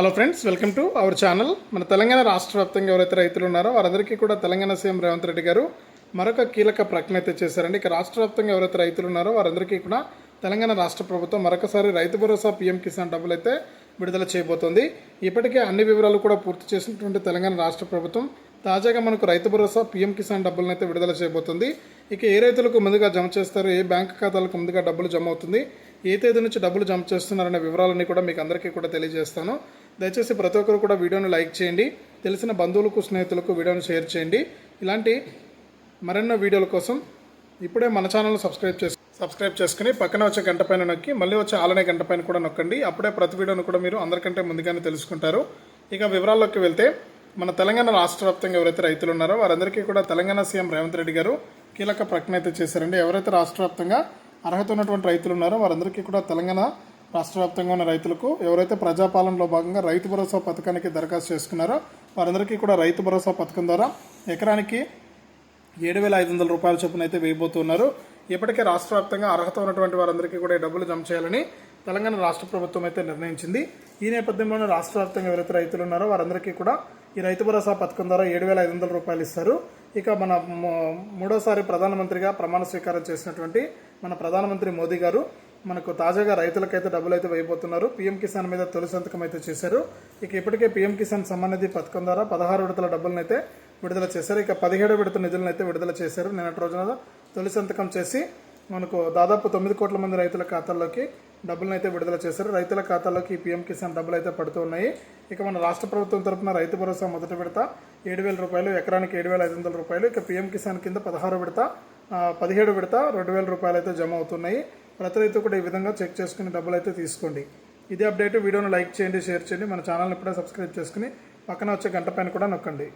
Hello friends welcome to our channel మన తెలంగాణ రాష్ట్ర వ్యాప్తంగా ఎవరైతే రైతులు ఉన్నారో వారందరికీ కూడా తెలంగాణ సీఎం రేవంత్ రెడ్డి గారు మరొక కీలక ప్రకటన అయితే చేశారండి. ఇక రాష్ట్ర వ్యాప్తంగా ఎవరైతే రైతులు ఉన్నారో వారందరికీ కూడా తెలంగాణ రాష్ట్ర ప్రభుత్వం మరొకసారి రైతు భరోసా పీఎం కిసాన్ డబ్బులు అయితే విడుదల చేయబోతోంది. ఇప్పటికే అన్ని వివరాలు కూడా పూర్తి చేసినటువంటి తెలంగాణ రాష్ట్ర ప్రభుత్వం తాజాగా మనకు రైతు భరోసా పీఎం కిసాన్ డబ్బులను అయితే విడుదల చేయబోతుంది. ఇక ఏ రైతులకు ముందుగా జమ చేస్తారు ఏ బ్యాంక్ ఖాతాలకు ముందుగా డబ్బులు జమ అవుతుంది ఏ తేదీ నుంచి డబ్బులు జమ చేస్తున్నారనే వివరాలన్నీ కూడా మీకు అందరికీ కూడా తెలియజేస్తాను. దయచేసి ప్రతి ఒక్కరు కూడా వీడియోను లైక్ చేయండి. తెలిసిన బంధువులకు స్నేహితులకు వీడియోను షేర్ చేయండి. ఇలాంటి మరెన్నో వీడియోల కోసం ఇప్పుడే మన ఛానల్ సబ్స్క్రైబ్ చేసి సబ్స్క్రైబ్ చేసుకుని పక్కన వచ్చే గంట పైన నొక్కి మళ్ళీ వచ్చే ఆలనే గంట పైన కూడా నొక్కండి. అప్పుడే ప్రతి వీడియోను కూడా మీరు అందరికంటే ముందుగానే తెలుసుకుంటారు. ఇక వివరాల్లోకి వెళ్తే మన తెలంగాణ రాష్ట్ర వ్యాప్తంగా ఎవరైతే రైతులు ఉన్నారో వారందరికీ కూడా తెలంగాణ సీఎం రేవంత్ రెడ్డి గారు కీలక ప్రకటన అయితే చేశారండి. ఎవరైతే రాష్ట్ర వ్యాప్తంగా అర్హత ఉన్నటువంటి రైతులు ఉన్నారో వారందరికీ కూడా తెలంగాణ రాష్ట్ర వ్యాప్తంగా ఉన్న రైతులకు ఎవరైతే ప్రజాపాలనలో భాగంగా రైతు భరోసా పథకానికి దరఖాస్తు చేసుకున్నారో వారందరికీ కూడా రైతు భరోసా పథకం ద్వారా ఎకరానికి ఏడు వేల ఐదు వందల రూపాయల చొప్పున అయితే వేయబోతున్నారు. ఇప్పటికే రాష్ట్ర వ్యాప్తంగా అర్హత ఉన్నటువంటి వారందరికీ కూడా ఈ డబ్బులు జమ చేయాలని తెలంగాణ రాష్ట్ర ప్రభుత్వం అయితే నిర్ణయించింది. ఈ నేపథ్యంలోనే రాష్ట్ర వ్యాప్తంగా ఎవరైతే రైతులు ఉన్నారో వారందరికీ కూడా ఈ రైతు భరోసా పథకం ద్వారా ఏడు వేల ఐదు వందల రూపాయలు ఇస్తారు. ఇక మన మూడోసారి ప్రధానమంత్రిగా ప్రమాణ స్వీకారం చేసినటువంటి మన ప్రధానమంత్రి మోదీ గారు మనకు తాజాగా రైతులకైతే డబ్బులు అయితే వేయబోతున్నారు. పీఎం కిసాన్ మీద తొలి సంతకం అయితే చేశారు. ఇక ఇప్పటికే పీఎం కిసాన్ సమ్మానిధి పథకం ద్వారా పదహారు విడతల డబ్బులను అయితే విడుదల చేశారు. ఇక పదిహేడు విడత నిధులను అయితే విడుదల చేశారు. నిన్నటి రోజున తొలి సంతకం చేసి మనకు దాదాపు తొమ్మిది కోట్ల మంది రైతుల ఖాతాల్లోకి డబ్బులను అయితే విడుదల చేశారు. రైతుల ఖాతాల్లోకి ఈ పీఎం కిసాన్ డబ్బులు అయితే పడుతూ ఉన్నాయి. ఇక మన రాష్ట్ర ప్రభుత్వం తరపున రైతు భరోసా మొదటి విడత ఏడు వేల రూపాయలు ఎకరానికి ఏడు వేల ఐదు వందల రూపాయలు. ఇక పీఎం కిసాన్ కింద పదహారు విడత పదిహేడు విడత రెండు వేల రూపాయలు అయితే జమ అవుతున్నాయి. ప్రతి రైతు కూడా ఈ విధంగా చెక్ చేసుకుని డబ్బులు అయితే తీసుకోండి. ఇదే అప్డేట్ వీడియోను లైక్ చేయండి షేర్ చేయండి. మన ఛానల్ని ఇప్పుడే సబ్స్క్రైబ్ చేసుకుని పక్కన వచ్చే గంట పైన కూడా నొక్కండి.